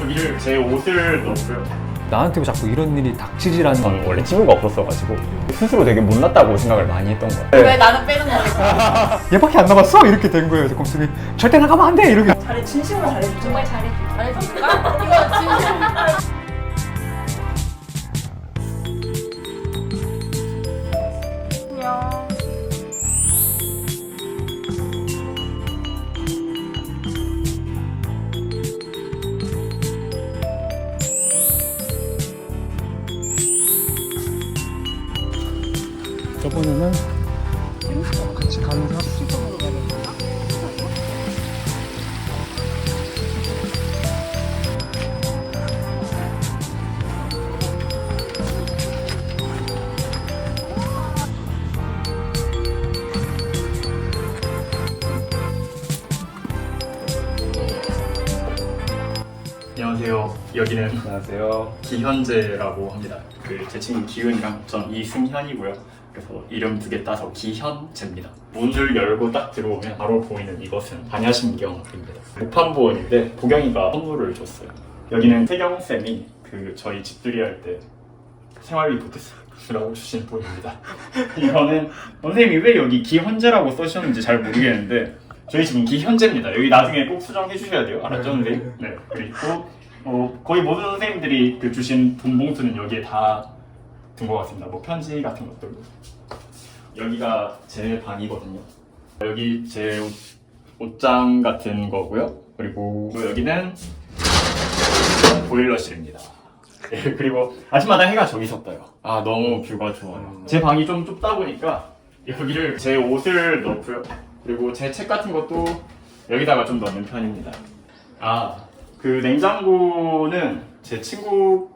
여기를 제 옷을 넣었고요. 나한테 왜 자꾸 이런 일이 닥치지라는 저는 원래 친구가 없었어가지고 스스로 되게 못났다고 생각을 많이 했던 거예요. 왜 나는 빼는 거니까? 얘밖에 안 남았어 이렇게 된 거예요. 그래서 절대 나가면 안 돼 이렇게. 잘해 진심으로 잘해 정말 잘해 잘해줄까? 이거 진심 저번에는 같이 가는 사람. 안녕하세요. 여기는 안녕하세요. 기현재라고 합니다. 그제 친구 기훈이랑 전 이승현이고요. 그래서 이름 두 개 따서 기현재입니다. 문을 열고 딱 들어오면 바로 보이는 이것은 반야신경입니다. 목판보원인데 보경이가 선물을 줬어요. 여기는 태경 쌤이 그 저희 집들이 할 때 생활비 보태스라고 주신 분입니다. 이거는 선생님이 왜 여기 기현재라고 써주셨는지 잘 모르겠는데 저희 집은 기현재입니다. 여기 나중에 꼭 수정해 주셔야 돼요. 알았죠, 선생님? 네. 그리고 어, 거의 모든 선생님들이 그 주신 돈 봉투는 여기에 다 든 것 같습니다. 뭐 편지 같은 것들도. 여기가 제 방이거든요. 여기 제 옷, 옷장 같은 거고요. 그리고 여기는 보일러실입니다. 네, 그리고 아침마다 해가 저기서 떠요. 아 너무 뷰가 좋아요. 제 방이 좀 좁다 보니까 여기를 제 옷을 넣고요. 그리고 제 책 같은 것도 여기다가 좀 넣는 편입니다. 아, 그 냉장고는 제 친구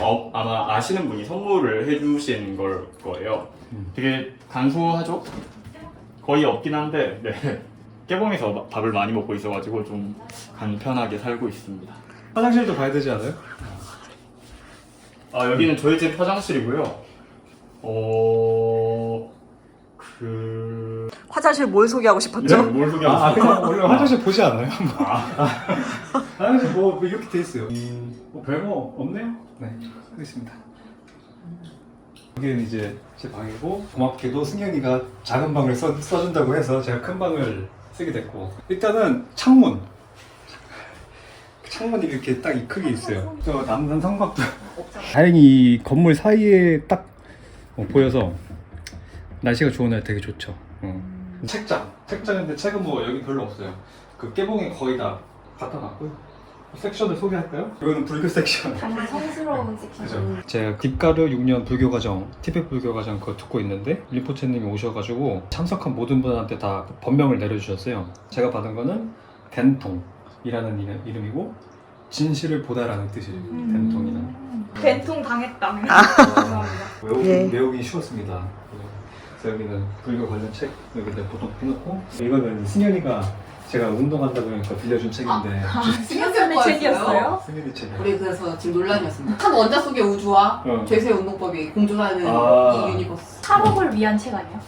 어, 아마 아시는 분이 선물을 해주신 걸 거예요. 되게 간소하죠? 거의 없긴 한데, 네. 깨봉에서 마- 밥을 많이 먹고 있어가지고 좀 간편하게 살고 있습니다. 화장실도 가야 되지 않아요? 아, 여기는 저희 집 화장실이고요. 어, 그, 화장실 뭘 소개하고 네, 싶었죠? 뭘 소개하고 아, 아? 그냥 원래 화장실 보지 않아요? 화장실 뭐, 뭐 이렇게 돼 있어요. 뭐 별거 없네요. 네, 하겠습니다. 여기는 이제 제 방이고 고맙게도 승현이가 작은 방을 써, 써준다고 해서 제가 큰 방을 쓰게 됐고 일단은 창문 창문이 이렇게 딱 이 크게 있어요. 저 남산 성곽도 다행히 이 건물 사이에 딱 어, 보여서 날씨가 좋은 날 되게 좋죠. 어. 책장 책장인데 책은 뭐 여기 별로 없어요. 그 깨봉에 거의 다 갖다 놨고요. 섹션을 소개할까요? 이거는 불교 섹션. 정말 성스러운 섹션. 그죠. 제가 딥가르 6년 불교 과정, 티베트 불교 과정 그거 듣고 있는데 림포체님이 오셔가지고 참석한 모든 분한테 다 번명을 내려주셨어요. 제가 받은 거는 덴통이라는 이름, 이름이고 진실을 보다라는 뜻이에요. 덴통이라는. 된통 당했다. 외우기, 예. 외우기 쉬웠습니다. 그래서 여기는 불교 관련 책 여기다 보통 해놓고 이거는 승현이가 제가 운동한다고 하니까 빌려준 책인데 승현쌤의 책이었어요? 승현이 책이에요. 우리 그래서 지금 논란이었습니다. 한 원자 속의 우주와 어. 죄수의 운동법이 공존하는 아. 이 유니버스. 탈옥을 위한 책 아니야?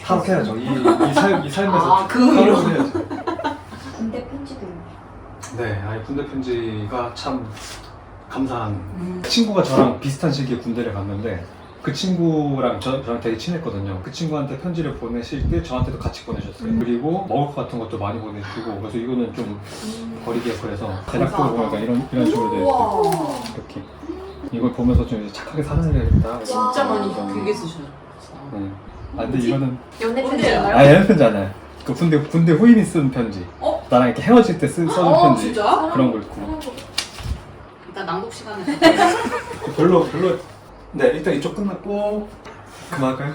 탈옥해야죠. 이, 이, 삶, 이 삶에서 아, 그 의미로. 탈옥을 해야죠. 군대 편지도 있네. 네, 아이 군대 편지가 참 감사한. 음. 친구가 저랑 비슷한 시기에 군대를 갔는데 그 친구랑 저, 저랑 되게 친했거든요. 그 친구한테 편지를 보내실 때 저한테도 같이 보내셨어요. 음. 그리고 먹을 것 같은 것도 많이 보내주고 그래서 이거는 좀 버리기가 그래서 대략적으로 감사하다. 보니까 이런 이런 식으로 돼 있어요. 우와. 이렇게 이걸 보면서 좀 이제 착하게 살아야겠다. 진짜 많이 그래서, 길게 쓰셨어. 네. 아 근데 이거는 연애? 편지인가요? 아 얘는 편지 아니야. 그 군대 군대 후임이 쓴 편지. 어? 나랑 이렇게 헤어질 때쓴 써준 어, 편지. 진짜? 그런 거 있고. 일단 낭독 시간에 별로 별로. 네 일단 이쪽 끝났고 그만할까요?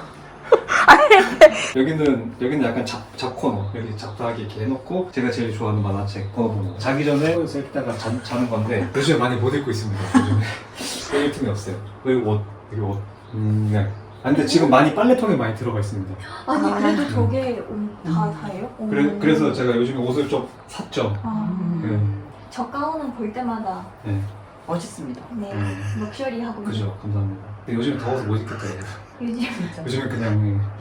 여기는 여기는 약간 잡, 잡 코너 여기 잡다하게 이렇게 해놓고 제가 제일 좋아하는 만화책 번호번호 자기 전에 여기다가 자, 자는 건데 요즘에 많이 못 읽고 있습니다 요즘에 여기 틈이 없어요 여기 옷 여기 옷 음, 네. 아, 근데 지금 많이 빨래통에 많이 들어가 있습니다 아니 그래도 저게 음, 다 다예요? 그래, 음. 그래서 제가 요즘에 옷을 좀 샀죠 아, 네. 저 가운은 볼 때마다 네. 멋있습니다. 네 음. 럭셔리하고 그죠 감사합니다 근데 요즘 더워서 못 입겠더라고요 요즘 진짜. 요즘은 그냥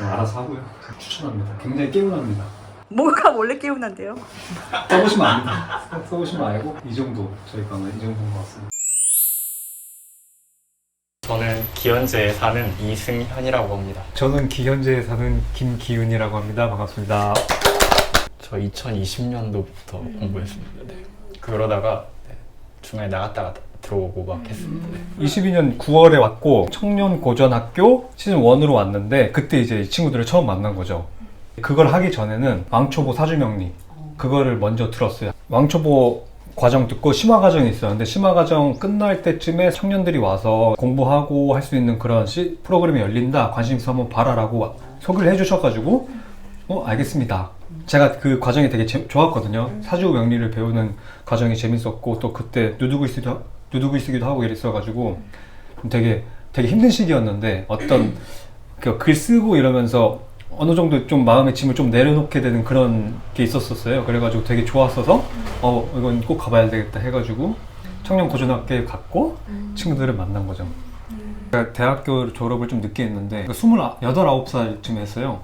어, 알아서 하고요 추천합니다 굉장히 개운합니다 뭔가 몰래 깨우는데요. 써보시면 압니다. 써보시면 알고 이 정도 저희 방은 이 정도인 것 같습니다. 저는 기현제에 사는 이승현이라고 합니다. 저는 기현제에 사는 김기훈이라고 합니다. 반갑습니다. 저 2020년도부터 공부했습니다. 네. 그러다가 네, 중간에 나갔다가 들어오고 막 했습니다. 네. 22년 9월에 왔고 청년 고전학교 시즌 1으로 왔는데 그때 이제 이 친구들을 처음 만난 거죠. 그걸 하기 전에는 왕초보 사주명리 그거를 먼저 들었어요. 왕초보 과정 듣고 심화 과정이 있었는데 심화 과정 끝날 때쯤에 청년들이 와서 공부하고 할 수 있는 그런 시- 프로그램이 열린다. 관심 있어 한번 봐라라고 소개를 해주셔가지고 어 알겠습니다. 제가 그 과정이 되게 재- 좋았거든요. 사주 명리를 배우는 과정이 재밌었고 또 그때 누드글 쓰기도 누드글 쓰기도 하고 이랬어가지고 되게 되게 힘든 시기였는데 어떤 그 글 쓰고 이러면서 어느 정도 좀 마음의 짐을 좀 내려놓게 되는 그런 게 있었었어요. 그래가지고 되게 좋았어서 어 이건 꼭 가봐야 되겠다 해가지고 청년 고전학교에 갔고 친구들을 만난 거죠. 제가 대학교 졸업을 좀 늦게 했는데 28, 9살쯤 했어요.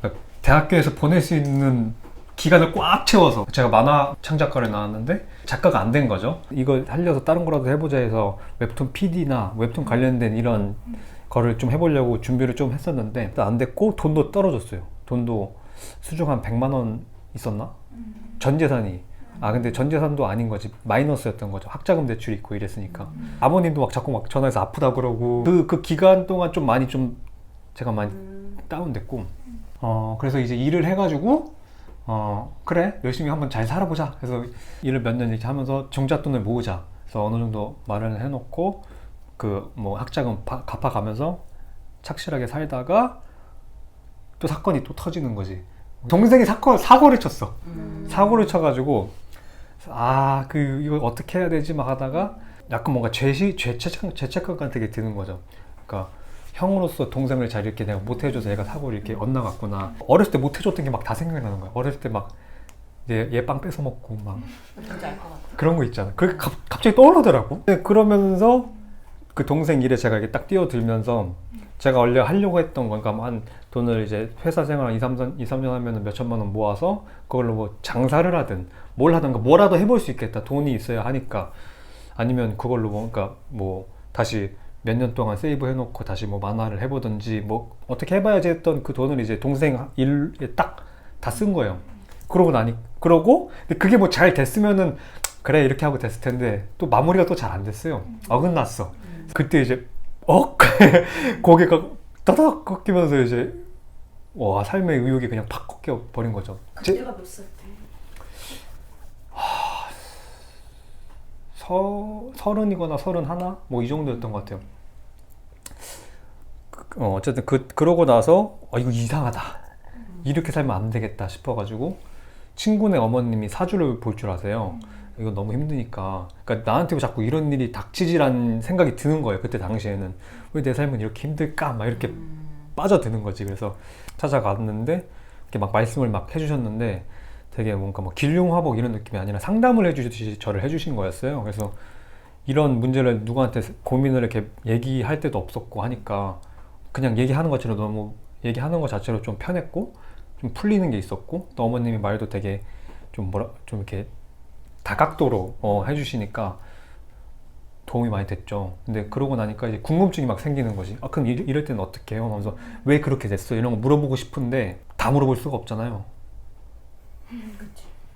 그러니까 대학교에서 보낼 수 있는 기간을 꽉 채워서 제가 만화 창작과를 나왔는데 작가가 안 된 거죠. 이걸 살려서 다른 거라도 해보자 해서 웹툰 PD나 웹툰 관련된 이런 거를 좀 해보려고 준비를 좀 했었는데 안 됐고 돈도 떨어졌어요. 돈도 수중 한 100만 원 있었나? 전 재산이. 아 근데 전 재산도 아닌 거지. 마이너스였던 거죠. 학자금 대출 있고 이랬으니까. 아버님도 막 자꾸 막 전화해서 아프다 그러고. 그, 그 기간 동안 좀 많이 좀 제가 많이 다운됐고. 어 그래서 이제 일을 해가지고 어 그래 열심히 한번 잘 살아보자. 그래서 일을 몇 년 이렇게 하면서 종잣돈을 모으자. 그래서 어느 정도 마련을 해놓고 그 뭐 학자금 파- 갚아가면서 착실하게 살다가 또 사건이 또 터지는 거지. 동생이 사건 사고를 쳤어. 사고를 쳐가지고 아 그 이거 어떻게 해야 되지? 막 하다가 약간 뭔가 죄시 죄책감 죄책감 같은 게 드는 거죠. 그러니까 형으로서 동생을 잘 이렇게 내가 못 해줘서 얘가 사고를 이렇게 엇나갔구나. 어렸을 때 못 해줬던 게 막 다 생각나는 거야. 어렸을 때 막 얘빵 뺏어 먹고 막 뭔지 알것 같아. 그런 거 있잖아. 그게 갑, 갑자기 떠오르더라고. 근데 그러면서 그 동생 일에 제가 이렇게 딱 뛰어들면서 제가 원래 하려고 했던 건, 그러니까 한 돈을 이제 회사 생활 2, 3년, 2, 3년 하면 몇 천만 원 모아서 그걸로 뭐 장사를 하든 뭘 하든가 뭐라도 해볼 수 있겠다. 돈이 있어야 하니까. 아니면 그걸로 뭐, 그러니까 뭐 다시 몇 년 동안 세이브 해놓고 다시 뭐 만화를 해보든지 뭐 어떻게 해봐야지 했던 그 돈을 이제 동생 일에 딱 다 쓴 거예요. 그러고 나니 그러고 근데 그게 뭐 잘 됐으면은 그래 이렇게 하고 됐을 텐데 또 마무리가 또 잘 안 됐어요. 어긋났어. 그때 이제 어 고개가 따닥 꺾이면서 이제 와 삶의 의욕이 그냥 팍 꺾여 버린 거죠. 제- 그때가 몇 살 때? 서 서른이거나 서른 하나 뭐 이 정도였던 것 같아요. 그- 어, 어쨌든 그 그러고 나서 어, 이거 이상하다. 이렇게 살면 안 되겠다 싶어가지고 친구네 어머님이 사주를 볼 줄 아세요. 이거 너무 힘드니까. 그러니까 나한테 왜 자꾸 이런 일이 닥치지라는 생각이 드는 거예요. 그때 당시에는 왜 내 삶은 이렇게 힘들까? 막 이렇게 빠져드는 거지. 그래서 찾아갔는데 이렇게 막 말씀을 막 해주셨는데 되게 뭔가 뭐 길흉화복 이런 느낌이 아니라 상담을 해주듯이 저를 해주신 거였어요. 그래서 이런 문제를 누구한테 고민을 이렇게 얘기할 때도 없었고 하니까 그냥 얘기하는 것처럼 너무 얘기하는 것 자체로 좀 편했고 좀 풀리는 게 있었고 또 어머님이 말도 되게 좀 뭐라 좀 이렇게 다각도로 어, 해주시니까 도움이 많이 됐죠. 근데 그러고 나니까 이제 궁금증이 막 생기는 거지. 아 그럼 이, 이럴 때는 어떻게 해요? 하면서 왜 그렇게 됐어? 이런 거 물어보고 싶은데 다 물어볼 수가 없잖아요.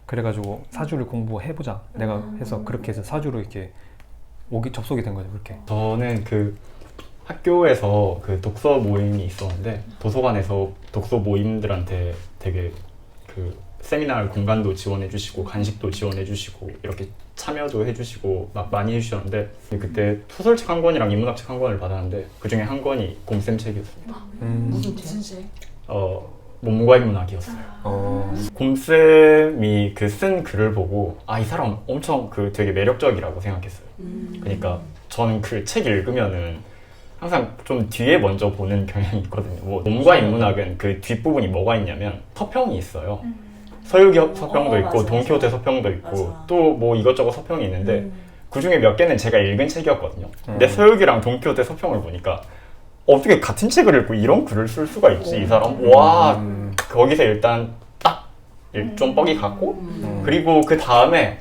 그래가지고 사주를 공부해보자. 내가 해서 그렇게 해서 사주로 이렇게 오기 접속이 된 거죠. 그렇게. 저는 그 학교에서 그 독서 모임이 있었는데 도서관에서 독서 모임들한테 되게 그 세미나 공간도 지원해 주시고 간식도 지원해 주시고 이렇게 참여도 해 주시고 막 많이 해 주셨는데 그때 소설책 한 권이랑 인문학 책 한 권을 받았는데 그 중에 한 권이 곰쌤 책이었습니다. 음. 무슨 책? 어 문과 인문학이었어요. 어. 곰쌤이 그 쓴 글을 보고 아 이 사람 엄청 그 되게 매력적이라고 생각했어요. 그러니까 저는 그 책 읽으면은 항상 좀 뒤에 먼저 보는 경향이 있거든요. 뭐 논과 인문학은 그 뒷부분이 뭐가 있냐면 서평이 있어요. 서유기 서평도 어, 있고 맞아, 동키호테 맞아. 서평도 있고. 또 뭐 이것저것 서평이 있는데 그 중에 몇 개는 제가 읽은 책이었거든요. 근데 음. 서유기랑 동키호테 서평을 보니까 어떻게 같은 책을 읽고 이런 글을 쓸 수가 있지 이 사람? 와 음. 거기서 일단 딱좀 뻑이 갔고 음. 그리고 그 다음에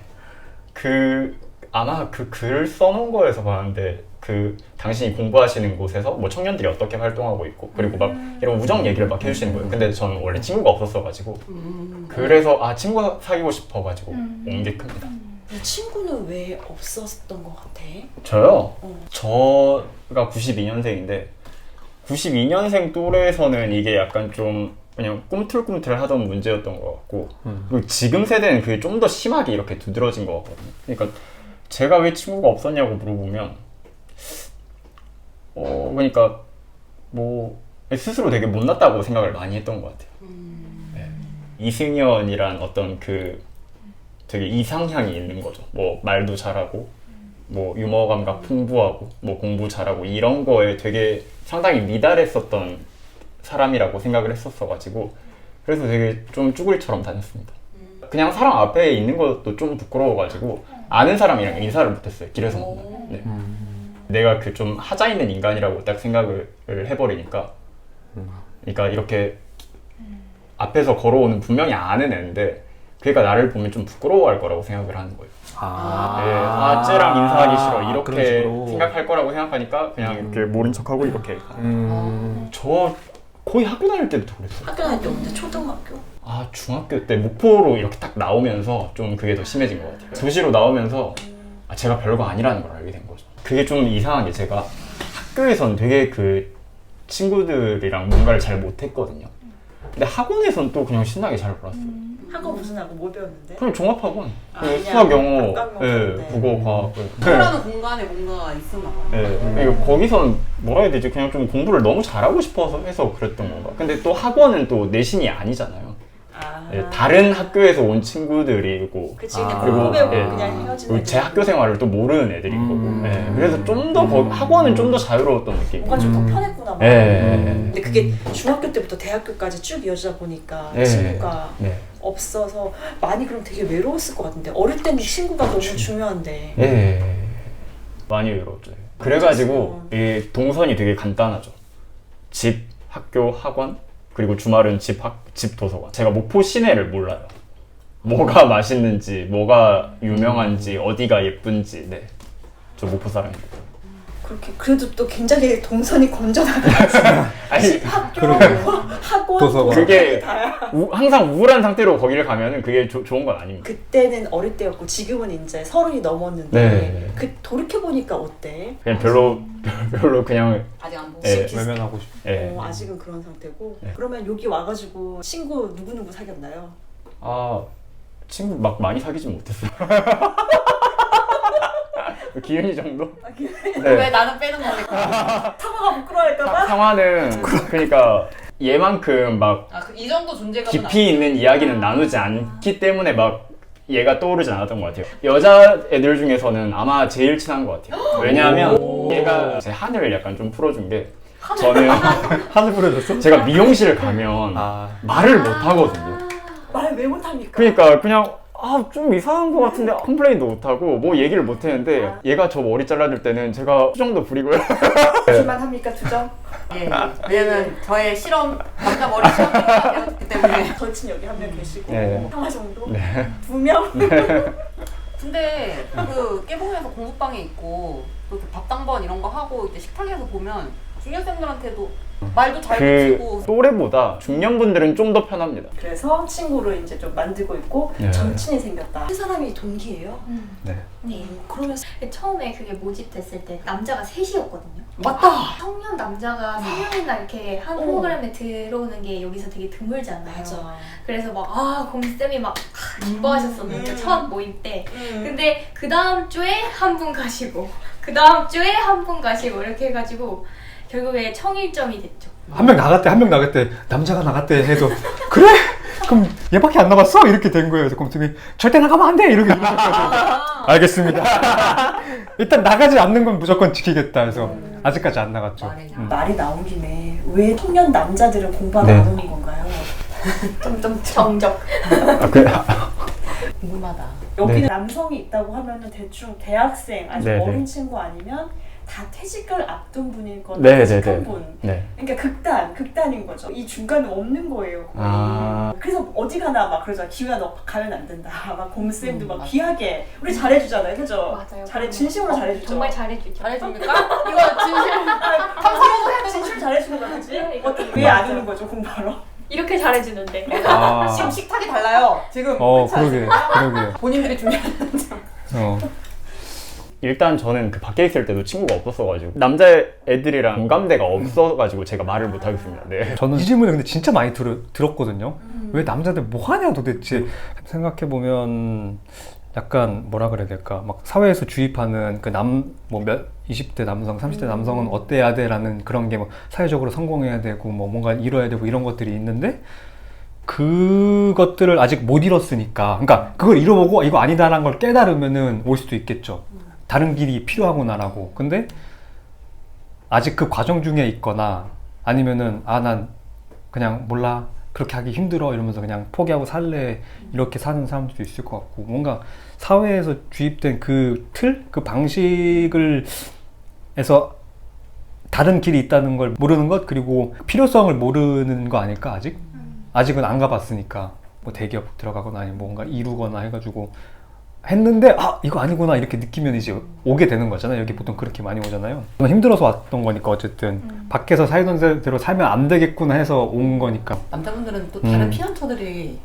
그 아마 그 글을 써놓은 거에서 봤는데 그 당신이 공부하시는 곳에서 뭐 청년들이 어떻게 활동하고 있고 그리고 막 이런 우정 얘기를 막 해주시는 거예요. 근데 저는 원래 친구가 없었어가지고 음. 그래서 아 친구 사귀고 싶어가지고 음. 온게 큽니다. 그 친구는 왜 없었던 것 같아? 저요? 어. 저가 92년생인데 92년생 또래에서는 이게 약간 좀 그냥 꿈틀꿈틀 하던 문제였던 것 같고 음. 그리고 지금 세대는 그게 좀 더 심하게 이렇게 두드러진 것 같거든요. 그러니까 제가 왜 친구가 없었냐고 물어보면 어 그러니까 뭐 스스로 되게 못났다고 생각을 많이 했던 것 같아요. 네. 이승연이란 어떤 그 되게 이상향이 있는 거죠. 뭐 말도 잘하고 뭐 유머 감각 풍부하고 뭐 공부 잘하고 이런 거에 되게 상당히 미달했었던 사람이라고 생각을 했었어가지고 그래서 되게 좀 쭈구리처럼 다녔습니다. 그냥 사람 앞에 있는 것도 좀 부끄러워가지고 아는 사람이랑 인사를 못했어요 길에서 만나면. 네. 내가 그 좀 하자 있는 인간이라고 딱 생각을 해버리니까 그러니까 이렇게 앞에서 걸어오는 분명히 아는 애인데 그러니까 나를 보면 좀 부끄러워할 거라고 생각을 하는 거예요. 아, 네, 아, 쟤랑 인사하기 싫어. 그런 이렇게 식으로. 생각할 거라고 생각하니까 그냥 이렇게 모른 척하고 이렇게. 음. 저 거의 학교 다닐 때부터 그랬어요. 학교 다닐 때 언제 초등학교? 아, 중학교 때 목포로 이렇게 딱 나오면서 좀 그게 더 심해진 것 같아요. 도시로 나오면서 아, 제가 별거 아니라는 걸 알게 된 거죠. 그게 좀 이상한 게 제가 학교에선 되게 그 친구들이랑 뭔가를 잘 못했거든요. 근데 학원에선 또 그냥 신나게 잘 놀았어요. 학원 무슨 하고 뭘 배웠는데? 그냥 종합학원. 아, 그 그냥 수학, 영어, 각각 예, 먹었는데. 국어, 과학. 학교라는 공간에 뭔가가 있었나 봐. 예, 그러니까 거기선 뭐라 해야 되지? 그냥 좀 공부를 너무 잘하고 싶어서 해서 그랬던 건가. 근데 또 학원은 또 내신이 아니잖아요. 아. 예, 다른 학교에서 온 친구들이고 그치 그냥 아, 공부 배우고 예. 그냥 헤어지는 그리고 제 학교 생활을 또 모르는 애들인 음. 거고. 예, 그래서 좀 더 학원은 좀 더 자유로웠던 느낌. 뭔가 좀 음. 더 편했구나 예, 예, 예. 근데 그게 중학교 때부터 대학교까지 쭉 이어지다 보니까 예. 친구가 네. 없어서 많이 그럼 되게 외로웠을 것 같은데 어릴 때는 친구가 너무 중요한데 예. 많이 외로웠죠. 그래가지고 이 동선이 되게 간단하죠. 집, 학교, 학원, 그리고 주말은 집, 학, 집 도서관. 제가 목포 시내를 몰라요. 뭐가 맛있는지, 뭐가 유명한지, 어디가 예쁜지. 네. 저 목포 사람입니다. 그렇게 그래도 또 굉장히 동선이 건전하게 아니, 집, 학교. 학원, 도서관. 도서관 그게- 다야 우- 항상 우울한 상태로 거기를 가면은 그게 조- 좋은 건 아닙니다. 그때는 어릴 때였고 지금은 이제 서른이 넘었는데 네. 그 돌이켜 보니까 어때? 그냥 별로, 별로 그냥, 아직 안 보고. 예. 외면하고 싶. 예. 어, 아직은 그런 상태고 네. 그러면 여기 와가지고 친구 누구 누구 사귀었나요? 아, 친구 막 많이 사귀진 못했어요. 기윤이 정도? 아, 기- 왜 나는 빼는 거니까. 사과가 부끄러워할까봐? 상화는 그러니까 얘만큼 막 아, 그 이 정도 존재감은 깊이 있는 이야기는 나누지 않기 때문에 막 얘가 떠오르지 않았던 것 같아요. 여자 애들 중에서는 아마 제일 친한 것 같아요. 왜냐하면 얘가 제 한을 약간 좀 풀어준 게 저는 하늘 부러졌어? 제가 미용실 가면 아. 말을 못 하거든요. 말을 왜 못합니까? 그러니까 그냥 아 좀 이상한 것 같은데 컴플레인도 못 하고 뭐 얘기를 못 했는데 얘가 저 머리 잘라줄 때는 제가 수정도 부리고요. 그만 합니까 두정? 예. 왜냐면 저의 실험 남자 머리 실험을 배웠기 때문에. 절친 여기 한 명 계시고 네. 상화 정도 네. 두 명. 근데 그 깨봉에서 공부방에 있고 또 이렇게 밥당번 이런 거 하고 이제 식탁에서 보면 중년생들한테도 말도 잘 그 붙이고 또래보다 중년분들은 좀 더 편합니다. 그래서 친구를 이제 좀 만들고 있고 네. 절친이 생겼다. 세 사람이 동기예요? 네. 네. 그러면 처음에 그게 모집됐을 때 남자가 셋이었거든요. 맞다. 청년 남자가 세 명이나 이렇게 한 어. 프로그램에 들어오는 게 여기서 되게 드물잖아요. 맞아. 그래서 막아 공쌤이 막 아, 기뻐하셨었는데 음. 첫 모임 때. 음. 근데 그 다음 주에 한 분 가시고 그 다음 주에 한 분 가시고 이렇게 해가지고 결국에 청일점이 됐죠. 한 명 나갔대 한 명 나갔대 남자가 나갔대 해도 그래? 그럼 얘밖에 안 남았어? 이렇게 된 거예요. 그래서 곰쌤이 절대 나가면 안 돼! 이렇게 얘기하셔가지고 알겠습니다. 일단 나가지 않는 건 무조건 지키겠다 해서 아직까지 안 나갔죠. 말이 나. 음. 말이 나온 김에 왜 청년 남자들은 공부하러 네. 안 오는 건가요? 좀좀 정적. 아, 그, 궁금하다. 여기는 네. 남성이 있다고 하면은 대충 대학생 아주 네, 네. 어린 친구 아니면 다 퇴직을 앞둔 분인 건 네, 퇴직한 네, 네. 분. 네. 그러니까 극단, 극단인 거죠. 이 중간은 없는 거예요. 거의. 아. 그래서 어디 가나 막 그러잖아. 기우야 너 가면 안 된다. 막 곰쌤도 음, 막 맞아. 귀하게 우리 잘해주잖아요, 그죠? 맞아요. 잘해 진심으로 잘해주죠. 정말 잘해주죠. 잘해줍니까? 이거 진실 감사라도 해야 진심 잘해주는 거지. 네, 이거 어떻게 왜 맞아. 안 오는 거죠 공부하러? 이렇게 잘해주는데. 아, 지금 식탁이 달라요. 지금 어 그러게? 그러게. 본인들이 준비하는 어. 일단 저는 그 밖에 있을 때도 친구가 없었어가지고 남자 애들이랑 공감대가 없어가지고 제가 말을 못 하겠습니다. 네. 저는 이 질문을 근데 진짜 많이 들, 들었거든요. 왜 남자들 뭐 하냐 도대체 생각해 보면 약간 뭐라 그래야 될까 막 사회에서 주입하는 그 남 뭐몇 20대 남성, 30대 남성은 어때야 돼라는 그런 게 뭐 사회적으로 성공해야 되고 뭐 뭔가 이뤄야 되고 이런 것들이 있는데 그것들을 아직 못 이뤘으니까 그러니까 그걸 이뤄보고 이거 아니다라는 걸 깨달으면은 올 수도 있겠죠. 다른 길이 필요하구나라고. 근데 아직 그 과정 중에 있거나 아니면은 아 난 그냥 몰라. 그렇게 하기 힘들어. 이러면서 그냥 포기하고 살래. 이렇게 사는 사람들도 있을 것 같고. 뭔가 사회에서 주입된 그 틀, 그 방식을 에서 다른 길이 있다는 걸 모르는 것? 그리고 필요성을 모르는 거 아닐까 아직? 아직은 안 가봤으니까. 뭐 대기업 들어가거나 아니면 뭔가 이루거나 해가지고 했는데 아 이거 아니구나 이렇게 느끼면 이제 오게 되는 거잖아요 여기 보통 그렇게 많이 오잖아요 힘들어서 왔던 거니까 어쨌든 밖에서 살던 대로 살면 안 되겠구나 해서 온 거니까 남자분들은 또 다른 음. 피난처들이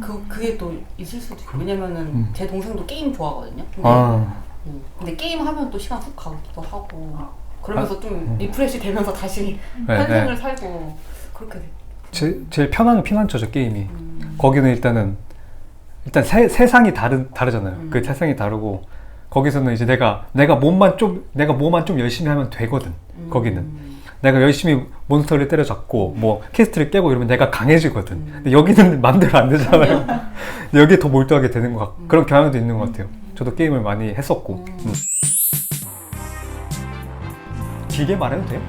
그 그게 또 있을 수도 있고 왜냐면은 음. 제 동생도 게임 좋아하거든요. 근데, 아 음, 근데 게임 하면 또 시간 훅 가기도 하고 그러면서 좀 음. 리프레시 되면서 다시 네, 현생을 네. 살고 그렇게 돼. 제, 제일 편한 피난처죠 게임이 음. 거기는 일단은 일단 세, 세상이 다르, 다르잖아요. 음. 그 세상이 다르고 거기서는 이제 내가 내가 몸만 좀 내가 뭐만 좀 열심히 하면 되거든. 음. 거기는 내가 열심히 몬스터를 때려잡고 뭐 퀘스트를 깨고 이러면 내가 강해지거든. 음. 근데 여기는 맘대로 안 되잖아요. 여기에 더 몰두하게 되는 것 같고 그런 경향도 있는 것 같아요. 저도 게임을 많이 했었고. 음. 음. 길게 말해도 돼요?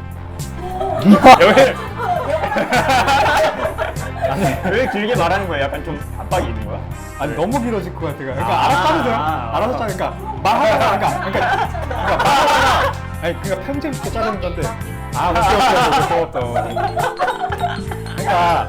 왜, 왜 길게 말하는 거야? 약간 좀 압박이 있는 거야? 아니 너무 길어질 것 같아. 그러니까 아, 알아서 하면 돼요. 아, 알아서 하니까 말하다가 그러니까 그러니까 그러니까 말하다가. 아니 그러니까 편집 있게 자르는 건데. 아 오케이 오케이 오케이. 오케이 그러니까